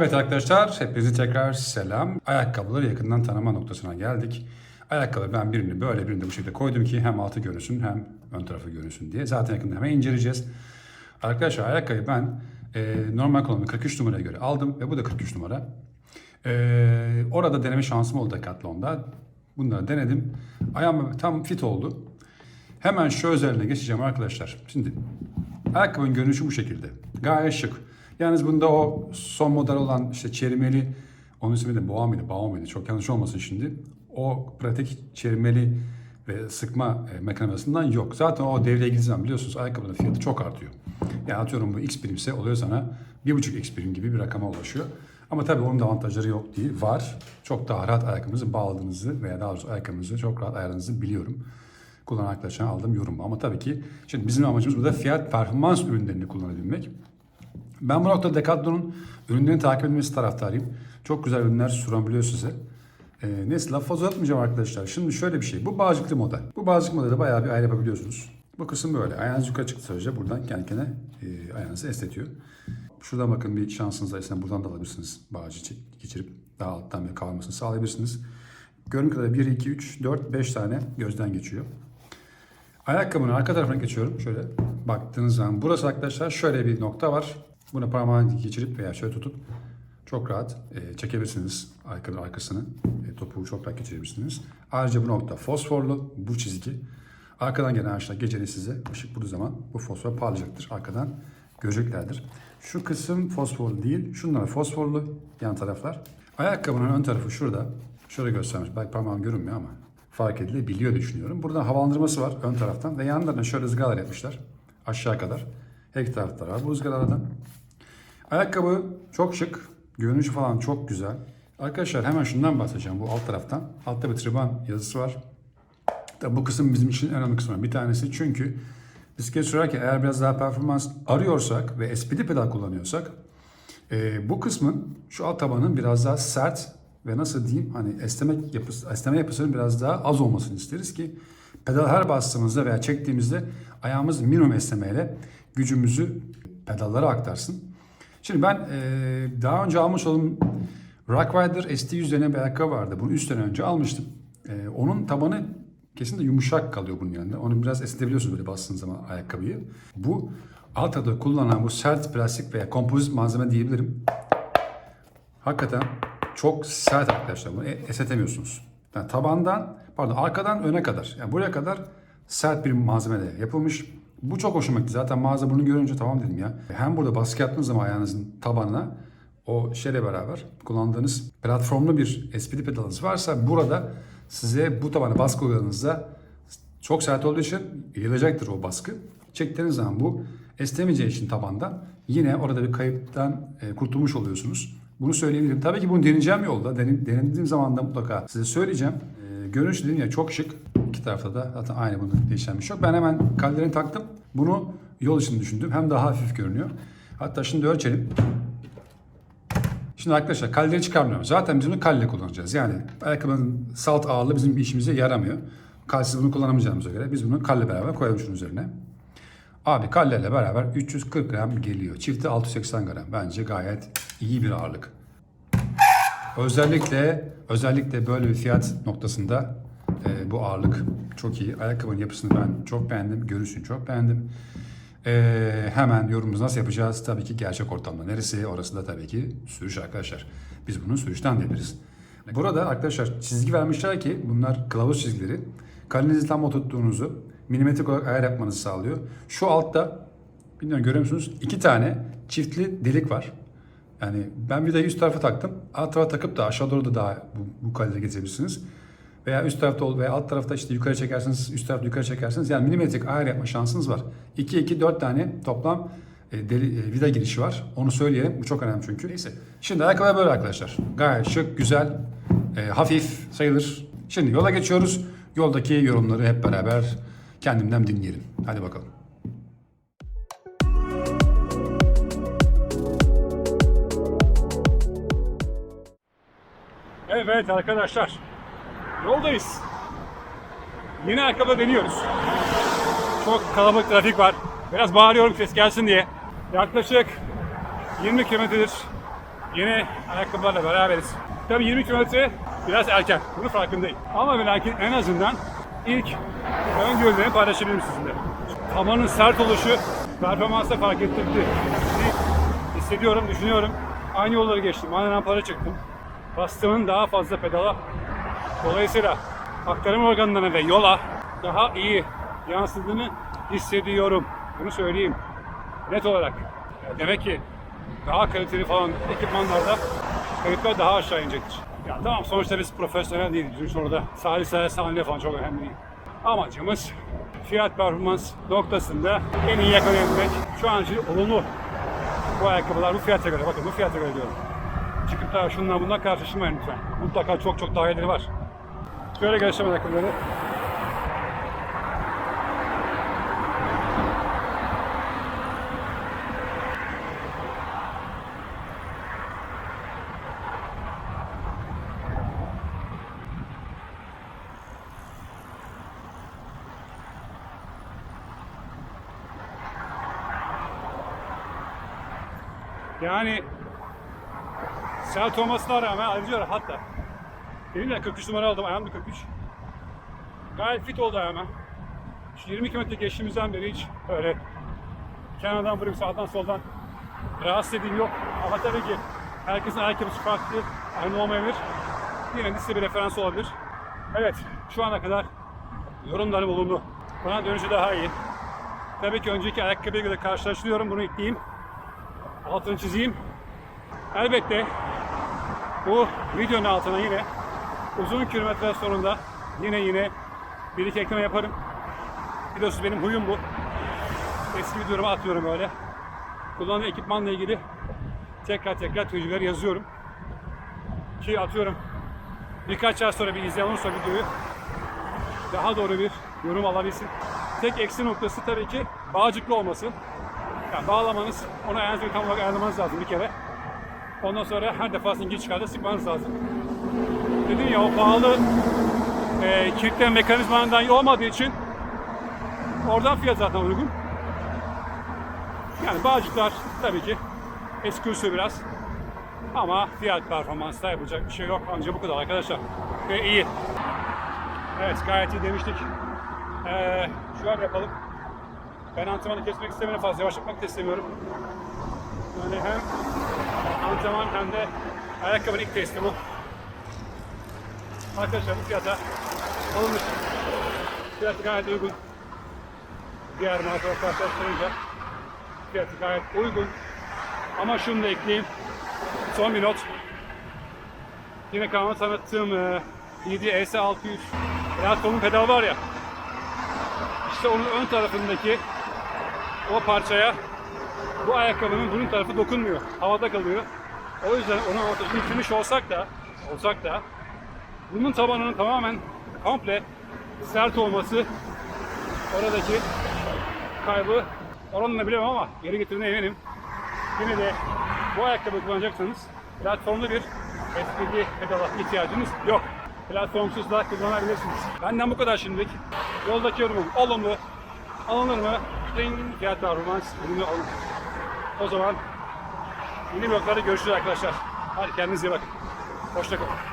Evet arkadaşlar, hepinize tekrar selam. Ayakkabıları yakından tanıma noktasına geldik. Ayakkabı ben birini böyle birini de bu şekilde koydum ki hem altı görünsün hem ön tarafı görünsün diye. Zaten yakında hemen inceleyeceğiz. Arkadaşlar ayakkabıyı ben e, normal kullanımı 43 numaraya göre aldım ve bu da 43 numara. E, orada deneme şansım oldu Decathlon'da. Bunları denedim. Ayağıma tam fit oldu. Hemen şu özelliğine geçeceğim arkadaşlar. Şimdi ayakkabının görünüşü bu şekilde. Gayet şık. Yalnız bunda o son model olan işte çerimeli, onun ismi de boğa mıydı, bağ mıydı? Çok yanlış olmasın şimdi. O pratik çerimeli ve sıkma e, mekanizmasından yok. Zaten o devreye girdiği zaman biliyorsunuz ayakkabının fiyatı çok artıyor. Yani atıyorum bu X birimse oluyor sana 1.5 X birim gibi bir rakama ulaşıyor. Ama tabii onun da avantajları yok değil. Var. Çok daha rahat ayakkabınızı bağladığınızı veya daha doğrusu ayakkabınızı çok rahat ayarladığınızı biliyorum kullanan arkadaşlarına aldığım yorum. Ama tabii ki şimdi bizim amacımız burada fiyat performans ürünlerini kullanabilmek. Ben bu noktada Decathlon'un ürünlerini takip edilmesi taraftarıyım. Çok güzel ürünler sunabiliyor size. Ee, neyse laf fazla uzatmayacağım arkadaşlar. Şimdi şöyle bir şey. Bu bağcıklı model. Bu bağcıklı modeli bayağı bir ayar yapabiliyorsunuz. Bu kısım böyle. Ayağınız yukarı çıktı sürece buradan kendi kendine e, ayağınızı esnetiyor. Şuradan bakın bir şansınız varsa buradan da alabilirsiniz. Bağcı geçirip daha alttan bir kavramasını sağlayabilirsiniz. Görünüm kadarıyla 1, 2, 3, 4, 5 tane gözden geçiyor. Ayakkabının arka tarafına geçiyorum. Şöyle baktığınız zaman burası arkadaşlar şöyle bir nokta var. Buna parmağını geçirip veya şöyle tutup çok rahat e, çekebilirsiniz ayakkabının arkasını. E, topuğu çok rahat geçirebilirsiniz. Ayrıca bu nokta fosforlu bu çizgi. Arkadan gelen ağaçlar geceli size ışık vurduğu zaman bu fosfor parlayacaktır. Arkadan göreceklerdir. Şu kısım fosforlu değil. Şunlar fosforlu yan taraflar. Ayakkabının ön tarafı şurada. Şöyle göstermiş. Belki parmağım görünmüyor ama fark edilebiliyor düşünüyorum. Buradan havalandırması var ön taraftan ve yanlarına şöyle ızgaralar yapmışlar. Aşağı kadar. Her iki tarafta var bu ızgaralardan. Ayakkabı çok şık. Görünüşü falan çok güzel. Arkadaşlar hemen şundan bahsedeceğim bu alt taraftan. Altta bir triban yazısı var. Tabii bu kısım bizim için önemli kısmı. Bir tanesi çünkü bisiklet sürerken eğer biraz daha performans arıyorsak ve SPD pedal kullanıyorsak e, bu kısmın şu alt tabanın biraz daha sert ve nasıl diyeyim hani esneme yapısı, esneme yapısının biraz daha az olmasını isteriz ki pedal her bastığımızda veya çektiğimizde ayağımız minimum esnemeyle gücümüzü pedallara aktarsın. Şimdi ben e, daha önce almış olduğum Rock Rider ST üzerine bir ayakkabı vardı. Bunu 3 sene önce almıştım. E, onun tabanı kesinlikle yumuşak kalıyor bunun yanında. Onu biraz esnetebiliyorsunuz böyle bastığınız zaman ayakkabıyı. Bu alt adı kullanılan bu sert plastik veya kompozit malzeme diyebilirim. Hakikaten çok sert arkadaşlar. Bunu e- esnetemiyorsunuz. Yani tabandan, pardon arkadan öne kadar. Yani buraya kadar sert bir malzemeyle yapılmış. Bu çok hoşuma gitti. Zaten mağaza bunu görünce tamam dedim ya. Hem burada baskı yaptığınız zaman ayağınızın tabanına o şeyle beraber kullandığınız platformlu bir SPD pedalınız varsa burada size bu tabana baskı uyguladığınızda çok sert olduğu için yayılacaktır o baskı. Çektiğiniz zaman bu esnemeyeceği için tabandan yine orada bir kayıptan e, kurtulmuş oluyorsunuz. Bunu söyleyebilirim. Tabii ki bunu deneyeceğim yolda. Dene- Denediğim zaman da mutlaka size söyleyeceğim. E, görünüş dedim ya çok şık. İki tarafta da zaten aynı bunu değişen bir şey yok. Ben hemen kallerini taktım. Bunu yol için düşündüm. Hem daha hafif görünüyor. Hatta şimdi ölçelim. Şimdi arkadaşlar kalleri çıkarmıyorum. Zaten biz bunu kalle kullanacağız. Yani ayakkabının salt ağırlığı bizim bir işimize yaramıyor. Kalsiz bunu kullanamayacağımıza göre biz bunu kalle beraber koyalım şunun üzerine. Abi kallerle beraber 340 gram geliyor. Çifti 680 gram. Bence gayet iyi bir ağırlık. Özellikle özellikle böyle bir fiyat noktasında e, bu ağırlık çok iyi. Ayakkabının yapısını ben çok beğendim. Görüşünü çok beğendim. E, hemen yorumumuzu nasıl yapacağız? Tabii ki gerçek ortamda. Neresi? Orası da tabii ki sürüş arkadaşlar. Biz bunu sürüşten diyebiliriz. Burada arkadaşlar çizgi vermişler ki bunlar kılavuz çizgileri. Kalenizi tam oturttuğunuzu milimetrik olarak ayar yapmanızı sağlıyor. Şu altta bilmiyorum görüyor musunuz? İki tane çiftli delik var. Yani ben vidayı üst tarafa taktım. Alt tarafa takıp da aşağı doğru da daha bu, bu kalitede getirebilirsiniz. Veya üst tarafta ol veya alt tarafta işte yukarı çekersiniz, üst tarafta yukarı çekersiniz. Yani milimetrik ayar yapma şansınız var. 2 2 4 tane toplam e, deli, e, vida girişi var. Onu söyleyelim. Bu çok önemli çünkü. Neyse. Şimdi ayakkabı böyle arkadaşlar. Gayet şık, güzel, e, hafif sayılır. Şimdi yola geçiyoruz. Yoldaki yorumları hep beraber kendimden dinleyelim. Hadi bakalım. Evet arkadaşlar. Yoldayız. Yeni ayakkabı deniyoruz. Çok kalabalık trafik var. Biraz bağırıyorum ses gelsin diye. Yaklaşık 20 kilometredir yeni ayakkabılarla beraberiz. Tabii 20 kilometre biraz erken. Bunu farkındayım. Ama ve lakin en azından ilk öngörülerimi paylaşabilirim sizinle. Tabanın sert oluşu performansta fark ettirdi. Hissediyorum, düşünüyorum. Aynı yolları geçtim. Aynı rampalara çıktım. Bastığımın daha fazla pedala. Dolayısıyla aktarım organlarına ve yola daha iyi yansıdığını hissediyorum. Bunu söyleyeyim. Net olarak. Demek ki daha kaliteli falan ekipmanlarda kayıtlar daha aşağı inecektir. Ya tamam sonuçta biz profesyonel değiliz. Bizim orada salise, saniye falan çok önemli değil. Amacımız fiyat performans noktasında en iyi yakalayabilmek. Şu an için olumlu bu ayakkabılar bu fiyata göre. Bakın bu fiyata göre diyorum. Çıkıp da şundan bundan karşılaştırmayın lütfen. Mutlaka çok çok daha iyileri var. Şöyle göstereyim ayakkabıları. Yani sert olmasına rağmen ayrıca rahat. Benim de 43 numara aldım. Ayağım da 43. Gayet fit oldu ayağıma. Şu 20 kilometre geçtiğimizden beri hiç öyle kenardan vurup sağdan soldan rahatsız edeyim yok. Ama tabii ki herkesin ayakkabısı farklı, aynı olmayabilir. Yine de size bir referans olabilir. Evet, şu ana kadar yorumlarım olumlu. Bana dönüşü daha iyi. Tabii ki önceki ayakkabıya göre karşılaştırıyorum. Bunu ekleyeyim altını çizeyim. Elbette bu videonun altına yine uzun kilometre sonunda yine yine bir iki ekleme yaparım. Biliyorsunuz benim huyum bu. Eski videolarımı atıyorum öyle. Kullandığım ekipmanla ilgili tekrar tekrar tecrübeler yazıyorum. Ki atıyorum birkaç ay sonra bir izleyen olursa videoyu daha doğru bir yorum alabilsin. Tek eksi noktası tabii ki bağcıklı olması. Yani bağlamanız, onu ayağınızı tam olarak ayarlamanız lazım bir kere. Ondan sonra her defasında gir çıkarda sıkmanız lazım. Dedim ya o pahalı e, kilitleme mekanizmanından olmadığı için oradan fiyat zaten uygun. Yani bağcıklar tabii ki eski usul biraz. Ama fiyat performansta yapacak bir şey yok. Ancak bu kadar arkadaşlar. Ve iyi. Evet gayet iyi demiştik. Ee, şöyle yapalım. Ben antrenmanı kesmek istemiyorum fazla yavaş yapmak da istemiyorum. Yani hem antrenman hem de ayakkabının ilk testi bu. Arkadaşlar bu fiyata alınmış. Fiyatı gayet uygun. Diğer markalar karşılaştırınca fiyatı gayet uygun. Ama şunu da ekleyeyim. Son bir not. Yine kanalıma tanıttığım e, DD ES600 platformun pedalı var ya. İşte onun ön tarafındaki o parçaya bu ayakkabının bunun tarafı dokunmuyor. Havada kalıyor. O yüzden onun avantajını bitirmiş olsak da olsak da bunun tabanının tamamen komple sert olması oradaki kaybı oranını bilemem ama geri getirdiğine eminim. Yine de bu ayakkabı kullanacaksanız platformlu bir SPD pedala ihtiyacınız yok. Platformsuz da kullanabilirsiniz. Benden bu kadar şimdilik. Yoldaki yorumum olumlu. Alınır mı? Ding fiyat performans ürünü alın. O zaman yeni bloklarda görüşürüz arkadaşlar. Hadi kendinize iyi bakın. Hoşçakalın.